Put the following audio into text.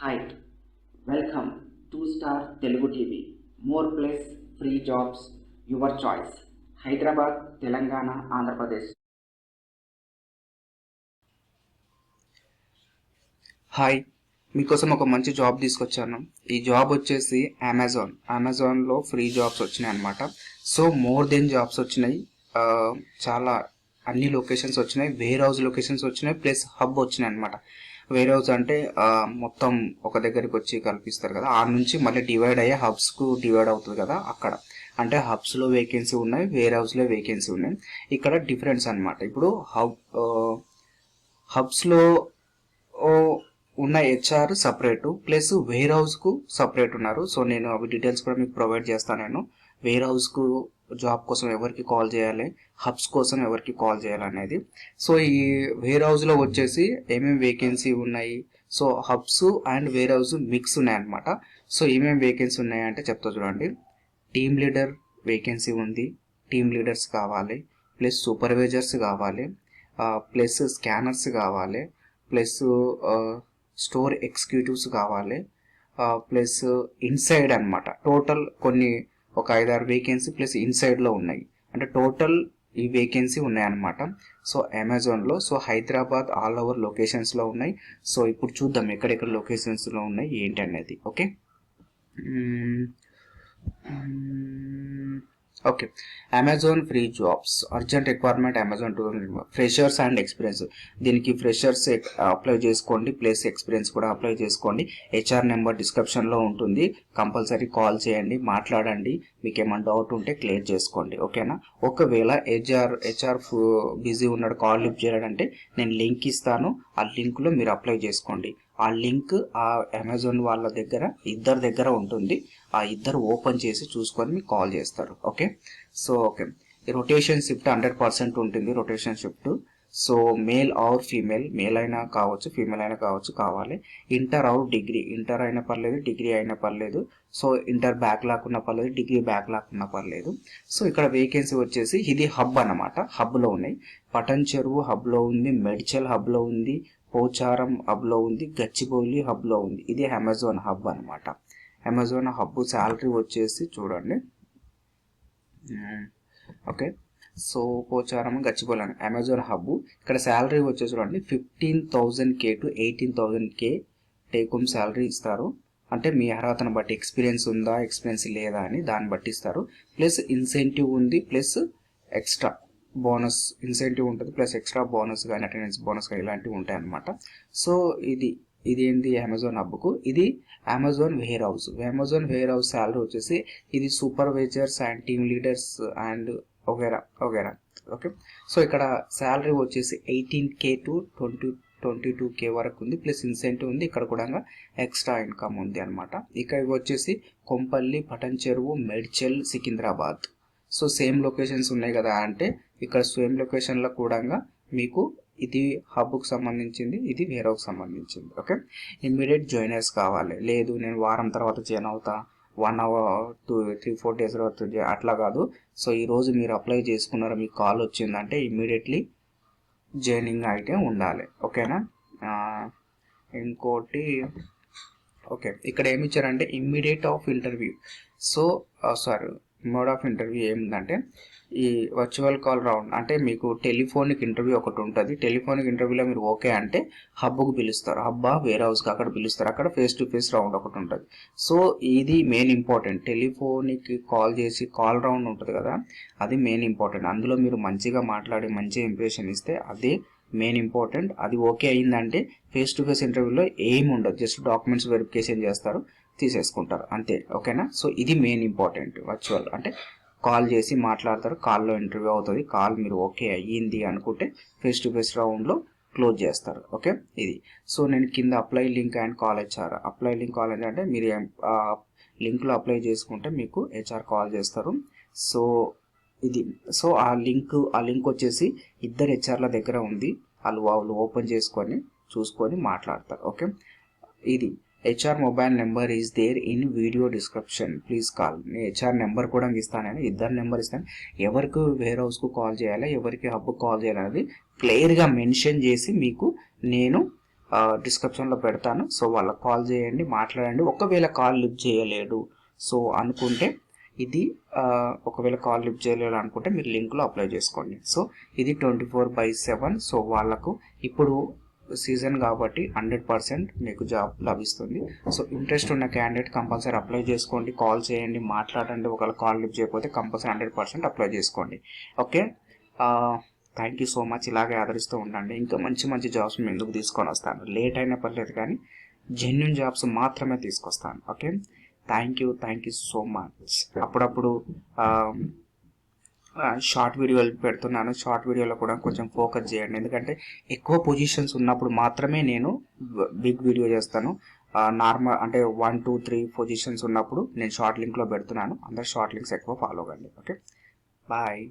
Hi welcome to star Telugu TV more plus free jobs your choice Hyderabad Telangana Andhra Pradesh hi మీకోసం ఒక మంచి job తీసుకొచ్చాను. ఈ job వచ్చేసి Amazon అమెజాన్లో ఫ్రీ జాబ్స్ వచ్చినాయి అనమాట సో మోర్ దెన్ జాబ్స్ వచ్చినాయి. చాలా అన్ని లొకేషన్స్ వచ్చినాయి. వేర్ హౌస్ లొకేషన్స్ వచ్చినాయి. ప్లస్ హబ్ వచ్చినాయి అనమాట వేర్ హౌస్ అంటే మొత్తం ఒక దగ్గరికి వచ్చి కల్పిస్తారు కదా. ఆ నుంచి మళ్ళీ డివైడ్ అయ్యే హబ్స్కు డివైడ్ అవుతుంది కదా అక్కడ. అంటే హబ్స్లో వేకెన్సీ ఉన్నాయి వేర్ హౌస్లో వేకెన్సీ ఉన్నాయి. ఇక్కడ డిఫరెన్స్ అనమాట ఇప్పుడు హబ్ హబ్స్లో ఉన్న హెచ్ఆర్ సపరేట్ ప్లస్ వేర్ హౌస్కు సపరేట్ ఉన్నారు. సో నేను అవి డీటెయిల్స్ కూడా మీకు ప్రొవైడ్ చేస్తాను నేను. వేర్ హౌస్కు జాబ్ కోసం ఎవరికి కాల్ చేయాలి హబ్స్ కోసం ఎవరికి కాల్ చేయాలి అనేది. సో ఈ వేర్ హౌస్లో వచ్చేసి ఏమేమి వేకెన్సీ ఉన్నాయి? So hubs and warehouse mix ఉన్నాయన్నమాట. సో ఏమేమి వేకెన్సీ ఉన్నాయి అంటే చెప్తా చూడండి. టీమ్ లీడర్ వేకెన్సీ ఉంది. టీమ్ లీడర్స్ కావాలి. ప్లస్ సూపర్వైజర్స్ కావాలి. ప్లస్ స్కానర్స్ కావాలి. ప్లస్ స్టోర్ ఎగ్జిక్యూటివ్స్ కావాలి. ప్లస్ ఇన్సైడ్ అన్నమాట. టోటల్ కొన్ని ఒక ఐదారు వేకెన్సీ ప్లస్ ఇన్సైడ్లో ఉన్నాయి. అంటే టోటల్ ఈ వేకెన్సీ ఉన్నాయన్నమాట. సో అమెజాన్లో సో హైదరాబాద్ ఆల్ ఓవర్ లొకేషన్స్లో ఉన్నాయి. సో ఇప్పుడు చూద్దాం ఎక్కడెక్కడ లొకేషన్స్లో ఉన్నాయి ఏంటి అనేది okay okay Amazon free jobs urgent requirement Amazon to freshers and experience దీనికి ఫ్రెషర్స్ అప్లై చేసుకోండి. ప్లస్ ఎక్స్పీరియన్స్ కూడా అప్లై చేసుకోండి. హెచ్ఆర్ నెంబర్ డిస్క్రిప్షన్లో ఉంటుంది. కంపల్సరీ కాల్ చేయండి. మాట్లాడండి. మీకు ఏమైనా డౌట్ ఉంటే క్లియర్ చేసుకోండి. ఓకేనా ఒకవేళ హెచ్ఆర్ హెచ్ఆర్ బిజీ ఉన్నాడు కాల్ లిఫ్ట్ చేయాలంటే నేను లింక్ ఇస్తాను. ఆ లింక్లో మీరు అప్లై చేసుకోండి. ఆ లింక్ ఆ అమెజాన్ వాళ్ళ దగ్గర ఇద్దరి దగ్గర ఉంటుంది. ఆ ఇద్దరు ఓపెన్ చేసి చూసుకొని మీకు కాల్ చేస్తారు. Okay? So okay. Rotation shift hundred percent ఉంటుంది rotation shift. So male or female male అయినా కావచ్చు ఫీమేల్ అయినా కావచ్చు కావాలి. ఇంటర్ ఆర్ డిగ్రీ ఇంటర్ అయినా పర్లేదు డిగ్రీ అయినా పర్లేదు. సో ఇంటర్ బ్యాక్ లాక్కున్నా పర్లేదు డిగ్రీ బ్యాక్ లాక్కున్నా పర్లేదు. సో ఇక్కడ వేకెన్సీ వచ్చేసి ఇది హబ్ అనమాట హబ్లో ఉన్నాయి. పటన్ చెరువు హబ్లో ఉంది మెడ్చల్ హబ్లో ఉంది పోచారం హబ్లో ఉంది గచ్చిబౌలి హబ్లో ఉంది. ఇది అమెజాన్ హబ్ అనమాట అమెజాన్ హబ్ శాలరీ వచ్చేసి చూడండి. Hmm, okay so Pocharam Amazon hub. ఇక్కడ శాలరీ వచ్చేసి చూడండి fifteen thousand K to eighteen thousand K take home salary ఇస్తారు. అంటే మీ అర్హతను బట్టి ఎక్స్పీరియన్స్ ఉందా ఎక్స్పీరియన్స్ లేదా అని దాన్ని బట్టి ఇస్తారు. ప్లస్ ఇన్సెంటివ్ ఉంది ప్లస్ ఎక్స్ట్రా బోనస్ ఇన్సెంటివ్ ఉంటుంది ప్లస్ ఎక్స్ట్రా బోనస్ కానీ అటెండెన్స్ బోనస్ కానీ ఇలాంటివి ఉంటాయి అన్నమాట సో ఇది ఇది ఏంటి అమెజాన్ హబ్కు? ఇది Amazon warehouse. Amazon warehouse salary వచ్చేసి ఇది supervisors and team leaders and ఒకేరా ఒకేరా ఓకే. సో ఇక్కడ శాలరీ వచ్చేసి eighteen K to twenty twenty two K వరకు ఉంది. ప్లస్ ఇన్సెంటివ్ ఉంది. ఇక్కడ కూడా ఎక్స్ట్రా ఇన్కమ్ ఉంది అనమాట ఇక ఇవి వచ్చేసి Kompally Patancheru Medchal Secunderabad. So same locations ఉన్నాయి కదా అంటే ఇక్కడ సేమ్ లొకేషన్లో కూడా మీకు ఇది హబ్కు సంబంధించింది ఇది వేరేకు సంబంధించింది. ఓకే. ఇమ్మీడియట్ జాయినర్స్ కావాలి. లేదు నేను వారం తర్వాత జాయిన్ అవుతా. One hour two three four days తర్వాత అట్లా కాదు. సో ఈరోజు మీరు అప్లై చేసుకున్నారు మీకు కాల్ వచ్చిందంటే ఇమీడియట్లీ జాయినింగ్ అయితే ఉండాలి. ఓకేనా? ఇంకోటి ఓకే. ఇక్కడ ఏమి ఇచ్చారంటే immediate of interview. So sorry mode of interview ఏమిటంటే ఈ వర్చువల్ కాల్ రౌండ్ అంటే మీకు టెలిఫోనిక్ ఇంటర్వ్యూ ఒకటి ఉంటుంది. టెలిఫోనిక్ ఇంటర్వ్యూలో మీరు ఓకే అంటే హబ్కు పిలుస్తారు. హబ్బా వేర్ హౌస్కి అక్కడ పిలుస్తారు. అక్కడ ఫేస్ టు ఫేస్ రౌండ్ ఒకటి ఉంటుంది. సో ఇది మెయిన్ ఇంపార్టెంట్. టెలిఫోనిక్ కాల్ చేసి కాల్ రౌండ్ ఉంటుంది కదా అది మెయిన్ ఇంపార్టెంట్. అందులో మీరు మంచిగా మాట్లాడి మంచి ఇంప్రెషన్ ఇస్తే అది మెయిన్ ఇంపార్టెంట్. అది ఓకే అయిందంటే ఫేస్ టు ఫేస్ ఇంటర్వ్యూలో ఏం ఉండదు. జస్ట్ డాక్యుమెంట్స్ వెరిఫికేషన్ చేస్తారు. తీసేసుకుంటారు. అంతే ఓకేనా? సో ఇది మెయిన్ ఇంపార్టెంట్ వర్చువల్ అంటే కాల్ చేసి మాట్లాడతారు కాల్లో ఇంటర్వ్యూ అవుతుంది కాల్ మీరు ఓకే అయ్యింది అనుకుంటే ఫేస్ టు ఫేస్ రౌండ్లో క్లోజ్ చేస్తారు. ఓకే? ఇది. సో నేను కింద apply link and call HR apply link call అంటే మీరు లింక్లో అప్లై చేసుకుంటే మీకు హెచ్ఆర్ కాల్ చేస్తారు. సో ఇది. సో ఆ లింక్ ఆ లింక్ వచ్చేసి ఇద్దరు హెచ్ఆర్ల దగ్గర ఉంది. వాళ్ళు వాళ్ళు ఓపెన్ చేసుకొని చూసుకొని మాట్లాడతారు. ఓకే? ఇది. HR mobile number is there in video description please call నేను హెచ్ఆర్ నెంబర్ కూడా ఇస్తాను నేను. ఇద్దరు నెంబర్ ఇస్తాను. ఎవరికి వేర్ హౌస్కు కాల్ చేయాలి ఎవరికి హబ్కు కాల్ చేయాలి అనేది క్లియర్గా మెన్షన్ చేసి మీకు నేను డిస్క్రిప్షన్లో పెడతాను. సో వాళ్ళకి కాల్ చేయండి మాట్లాడండి. ఒకవేళ కాల్ లిఫ్ట్ చేయలేడు సో అనుకుంటే ఇది ఒకవేళ కాల్ లిఫ్ట్ చేయలేదు అనుకుంటే మీరు లింక్లో అప్లై చేసుకోండి. సో ఇది twenty four by seven so వాళ్ళకు ఇప్పుడు సీజన్ కాబట్టి హండ్రెడ్ పర్సెంట్ మీకు జాబ్ లభిస్తుంది. సో ఇంట్రెస్ట్ ఉన్న క్యాండిడేట్ కంపల్సరీ అప్లై చేసుకోండి కాల్ చేయండి మాట్లాడండి ఒకవేళ కాల్ లిఫ్ట్ చేయకపోతే కంపల్సరీ హండ్రెడ్ పర్సెంట్ అప్లై చేసుకోండి. Okay thank you so much ఇలాగే ఆదరిస్తూ ఉండండి. ఇంకా మంచి మంచి జాబ్స్ మేము ఎందుకు తీసుకొని వస్తాను. లేట్ అయినా పర్లేదు కానీ జెన్యున్ జాబ్స్ మాత్రమే తీసుకొస్తాను. Okay thank you thank you so much అప్పుడప్పుడు షార్ట్ వీడియోలు పెడుతున్నాను. షార్ట్ వీడియోలో కూడా కొంచెం ఫోకస్ చేయండి. ఎందుకంటే ఎక్కువ పొజిషన్స్ ఉన్నప్పుడు మాత్రమే నేను బిగ్ వీడియో చేస్తాను. నార్మల్ అంటే వన్ టూ త్రీ పొజిషన్స్ ఉన్నప్పుడు నేను షార్ట్ లింక్లో పెడుతున్నాను. అందరు షార్ట్ లింక్స్ ఎక్కువ ఫాలో కండి. Okay bye